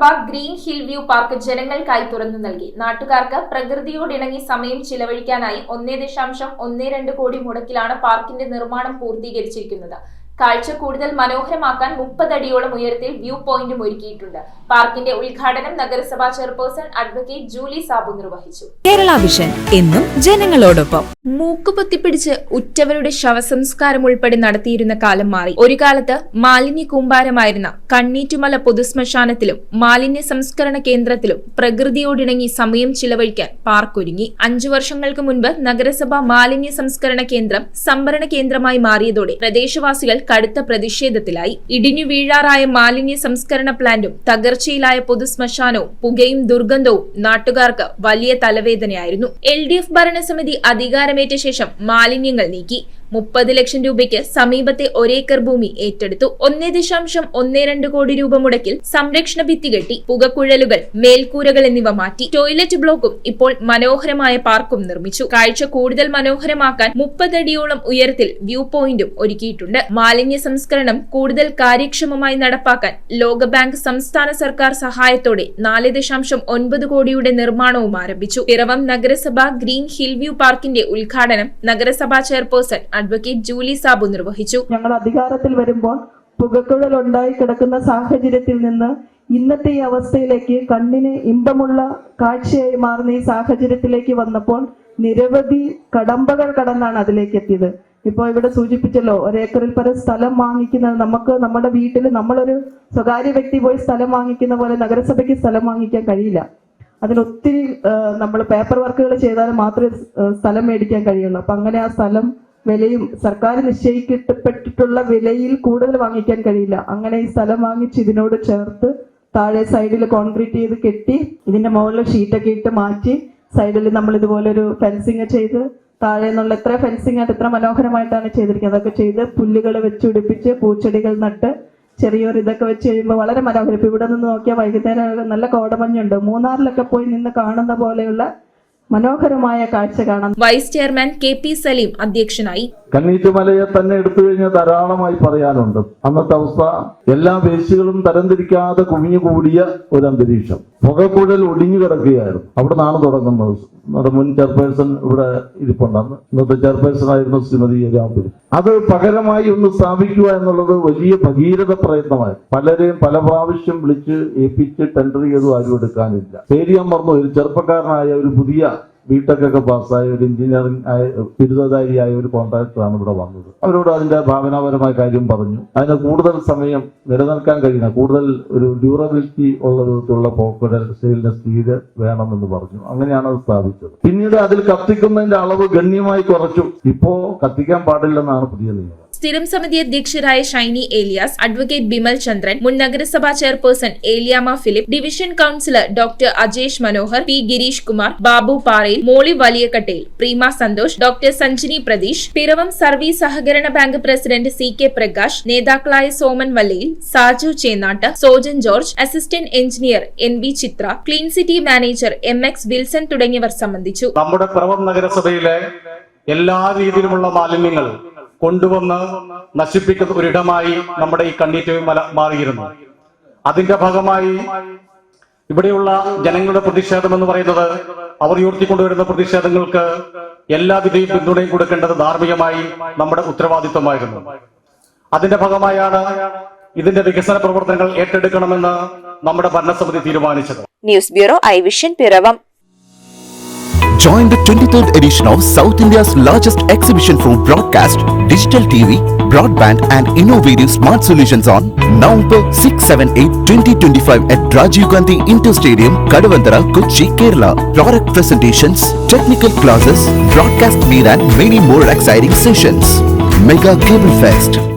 നഗരസഭ green hill view park ജനങ്ങൾക്കായി തുറന്നു നൽകി. നാട്ടുകാർക്ക് പ്രകൃതിയോടിണങ്ങി സമയം ചിലവഴിക്കാനായി ഒന്നേ ദശാംശം ഒന്നേ രണ്ട് കോടി മുടക്കിലാണ് പാർക്കിന്റെ നിർമ്മാണം പൂർത്തീകരിച്ചിരിക്കുന്നത്. കാഴ്ച കൂടുതൽ മനോഹരമാക്കാൻ മുപ്പതടിയോളം ഉയരത്തിൽ വ്യൂ പോയിന്റും ഒരുക്കിയിട്ടുണ്ട്. പാർക്കിന്റെ ഉദ്ഘാടനം നഗരസഭാ ചെയർപേഴ്സൺ അഡ്വക്കേറ്റ് ജൂലി സാബു നിർവഹിച്ചു. കേരള വിഷൻ എന്നും ജനങ്ങളോടൊപ്പം. മൂക്കുപൊത്തിപ്പിടിച്ച് ഉറ്റവരുടെ ശവസംസ്കാരം ഉൾപ്പെടെ നടത്തിയിരുന്ന കാലം മാറി. ഒരു കാലത്ത് മാലിന്യ കൂമ്പാരമായിരുന്ന കണ്ണീറ്റുമല പൊതുശ്മശാനത്തിലും മാലിന്യ സംസ്കരണ കേന്ദ്രത്തിലും പ്രകൃതിയോടിണങ്ങി സമയം ചിലവഴിക്കാൻ പാർക്ക് ഒരുങ്ങി അഞ്ചു വർഷങ്ങൾക്ക് മുൻപ് നഗരസഭ മാലിന്യ സംസ്കരണ കേന്ദ്രം സംഭരണ കേന്ദ്രമായി മാറിയതോടെ പ്രദേശവാസികൾ കടുത്ത പ്രതിഷേധത്തിലായി. ഇടിഞ്ഞു വീഴാറായ മാലിന്യ സംസ്കരണ പ്ലാന്റും തകർച്ചയിലായ പൊതുശ്മശാനവും പുകയും ദുർഗന്ധവും നാട്ടുകാർക്ക് വലിയ തലവേദനയായിരുന്നു. എൽ ഡി എഫ് ഭരണസമിതി അധികാരമേറ്റ ശേഷം മാലിന്യങ്ങൾ നീക്കി. മുപ്പത് ലക്ഷം രൂപയ്ക്ക് സമീപത്തെ ഒരേക്കർ ഭൂമി ഏറ്റെടുത്തു. ഒന്നേ ദശാംശം ഒന്നേ രണ്ട് കോടി രൂപ മുടക്കിൽ സംരക്ഷണ ഭിത്തി കെട്ടി പുകക്കുഴലുകൾ മേൽക്കൂരകൾ എന്നിവ മാറ്റി ടോയ്ലറ്റ് ബ്ലോക്കും ഇപ്പോൾ മനോഹരമായ പാർക്കും നിർമ്മിച്ചു. കാഴ്ച കൂടുതൽ മനോഹരമാക്കാൻ മുപ്പതടിയോളം ഉയരത്തിൽ വ്യൂ പോയിന്റും ഒരുക്കിയിട്ടുണ്ട്. മാലിന്യ സംസ്കരണം കൂടുതൽ കാര്യക്ഷമമായി നടപ്പാക്കാൻ ലോകബാങ്ക് സംസ്ഥാന സർക്കാർ സഹായത്തോടെ നാല് ദശാംശം ഒൻപത് കോടിയുടെ നിർമ്മാണവും ആരംഭിച്ചു. പിറവം നഗരസഭ ഗ്രീൻ ഹിൽ വ്യൂ പാർക്കിന്റെ ഉദ്ഘാടനം നഗരസഭാ ചെയർപേഴ്സൺ അഡ്വക്കേറ്റ് ജൂലി സാബു നിർവഹിച്ചു. ഞങ്ങൾ അധികാരത്തിൽ വരുമ്പോൾ പുകക്കുഴൽ ഉണ്ടായി കിടക്കുന്ന സാഹചര്യത്തിൽ നിന്ന് ഇന്നത്തെ ഈ അവസ്ഥയിലേക്ക് കണ്ണിന് ഇമ്പമുള്ള കാഴ്ചയായി മാറുന്ന ഈ സാഹചര്യത്തിലേക്ക് വന്നപ്പോൾ നിരവധി കടമ്പകൾ കടന്നാണ് അതിലേക്ക് എത്തിയത്. ഇപ്പോൾ ഇവിടെ സൂചിപ്പിച്ചല്ലോ ഒരേക്കറിൽ പല സ്ഥലം വാങ്ങിക്കുന്നത് നമുക്ക് നമ്മുടെ വീട്ടിൽ നമ്മളൊരു സ്വകാര്യ വ്യക്തി പോയി സ്ഥലം വാങ്ങിക്കുന്ന പോലെ നഗരസഭയ്ക്ക് സ്ഥലം വാങ്ങിക്കാൻ കഴിയില്ല. അതിലൊത്തിരി നമ്മൾ പേപ്പർ വർക്കുകൾ ചെയ്താൽ മാത്രമേ സ്ഥലം മേടിക്കാൻ കഴിയുള്ളൂ. അപ്പം അങ്ങനെ ആ സ്ഥലം വിലയും സർക്കാർ നിശ്ചയിക്കപ്പെട്ടിട്ടുള്ള വിലയിൽ കൂടുതൽ വാങ്ങിക്കാൻ കഴിയില്ല. അങ്ങനെ ഈ സ്ഥലം വാങ്ങിച്ച് ഇതിനോട് ചേർത്ത് താഴെ സൈഡിൽ കോൺക്രീറ്റ് ചെയ്ത് കെട്ടി ഇതിന്റെ മുകളിൽ ഷീറ്റൊക്കെ ഇട്ട് മാറ്റി സൈഡിൽ നമ്മൾ ഇതുപോലെ ഒരു ഫെൻസിങ് ചെയ്ത് താഴെ നിന്നുള്ള എത്ര ഫെൻസിങ് ആയിട്ട് എത്ര മനോഹരമായിട്ടാണ് ചെയ്തിരിക്കുന്നത്. അതൊക്കെ ചെയ്ത് പുല്ലുകൾ വെച്ചുപിടിപ്പിച്ച് പൂച്ചെടികൾ നട്ട് ചെറിയൊരു ഇതൊക്കെ വെച്ച് കഴിയുമ്പോൾ വളരെ മനോഹരം. ഇപ്പൊ ഇവിടെ നിന്ന് നോക്കിയാൽ വൈകുന്നേരം നല്ല കോടമഞ്ഞുണ്ട്. മൂന്നാറിലൊക്കെ പോയി നിന്ന് കാണുന്ന പോലെയുള്ള മനോഹരമായ കാഴ്ച കാണാം vice chairman K P Saleem അധ്യക്ഷനായി. കണ്ണീറ്റുമലയെ തന്നെ എടുത്തു കഴിഞ്ഞാൽ ധാരാളമായി പറയാനുണ്ട്. അന്നത്തെ അവസ്ഥ എല്ലാ വേശികളും തരംതിരിക്കാതെ കുമിഞ്ഞുകൂടിയ ഒരു അന്തരീക്ഷം പുകക്കുഴൽ ഒടിഞ്ഞു കിടക്കുകയായിരുന്നു. അവിടെ നിന്നാണ് തുടങ്ങുന്നത്. നമ്മുടെ മുൻ ചെയർപേഴ്സൺ ഇവിടെ ഇരിപ്പുണ്ടെന്ന് ഇന്നത്തെ ചെയർപേഴ്സൺ ആയിരുന്നു ശ്രീമതി രാംപുരി അത് പകരമായി ഒന്ന് സ്ഥാപിക്കുക എന്നുള്ളത് വലിയ ഭഗീരഥ പ്രയത്നമായി പലരെയും പല പ്രാവശ്യം വിളിച്ച് ഏൽപ്പിച്ച് ടെൻഡർ ചെയ്തു ആരും എടുക്കാനില്ല. പേരിയാൻ പറഞ്ഞു ഒരു ചെറുപ്പക്കാരനായ ഒരു പുതിയ ബിടെക് ഒക്കെ പാസ്സായ ഒരു എഞ്ചിനീയറിംഗ് ആയ ബിരുദധാരിയായ ഒരു കോൺട്രാക്ടറാണ് ഇവിടെ വന്നത്. അവരോട് അതിന്റെ ഭാവനാപരമായ കാര്യം പറഞ്ഞു. അതിന് കൂടുതൽ സമയം നിലനിൽക്കാൻ കഴിയുന്ന കൂടുതൽ ഒരു ഡ്യൂറബിലിറ്റി ഉള്ള വിധത്തിലുള്ള പോക്കുടൽ സ്റ്റീലിന്റെ സ്റ്റീൽ വേണമെന്ന് പറഞ്ഞു. അങ്ങനെയാണ് അത് സ്ഥാപിച്ചത്. പിന്നീട് അതിൽ കത്തിക്കുന്നതിന്റെ അളവ് ഗണ്യമായി കുറച്ചു. ഇപ്പോ കത്തിക്കാൻ പാടില്ലെന്നാണ് പുതിയ നിയമം. സ്ഥിരം സമിതി അധ്യക്ഷരായ ഷൈനി ഏലിയാസ് അഡ്വക്കേറ്റ് ബിമൽ ചന്ദ്രൻ മുൻ നഗരസഭാ chairperson Eliyamma Philip division councillor doctor Ajesh Manohar P Girish Kumar Babu Parayil Molly Valiyakattayil Preema Santhosh doctor Sanjini Pratheesh Piravom service സഹകരണ bank president C K Prakash നേതാക്കളായ Soman Vallayil Saju Chennattu Sojan George assistant engineer N B Chithra clean city manager M X Wilson തുടങ്ങിയവർ സംബന്ധിച്ചു. നമ്മുടെ പിറവം നഗരസഭയിലെ എല്ലാ രീതിയിലുമുള്ള മാലിന്യങ്ങൾ കൊണ്ടുവന്ന് നശിപ്പിക്കുന്ന ഒരിടമായി നമ്മുടെ ഈ കണ്ണീറ്റ് മല മാറിയിരുന്നു. അതിന്റെ ഭാഗമായി ഇവിടെയുള്ള ജനങ്ങളുടെ പ്രതിഷേധം എന്ന് പറയുന്നത് അവർ ഉയർത്തിക്കൊണ്ടുവരുന്ന പ്രതിഷേധങ്ങൾക്ക് എല്ലാവിധയും പിന്തുണയും കൊടുക്കേണ്ടത് ധാർമ്മികമായി നമ്മുടെ ഉത്തരവാദിത്വമായിരുന്നു. അതിന്റെ ഭാഗമായാണ് ഇതിന്റെ വികസന പ്രവർത്തനങ്ങൾ ഏറ്റെടുക്കണമെന്ന് നമ്മുടെ ഭരണസമിതി തീരുമാനിച്ചത്. News bureau I vision Piravom. Join the 23rd edition of South India's largest exhibition for broadcast, digital TV, broadband and innovative smart solutions on November 6, 7, 8, 2025 at Rajiv Gandhi Inter Stadium, Kadavandara, Kochi, Kerala. Product presentations, technical classes, broadcast meet and many more exciting sessions. Mega Cable Fest.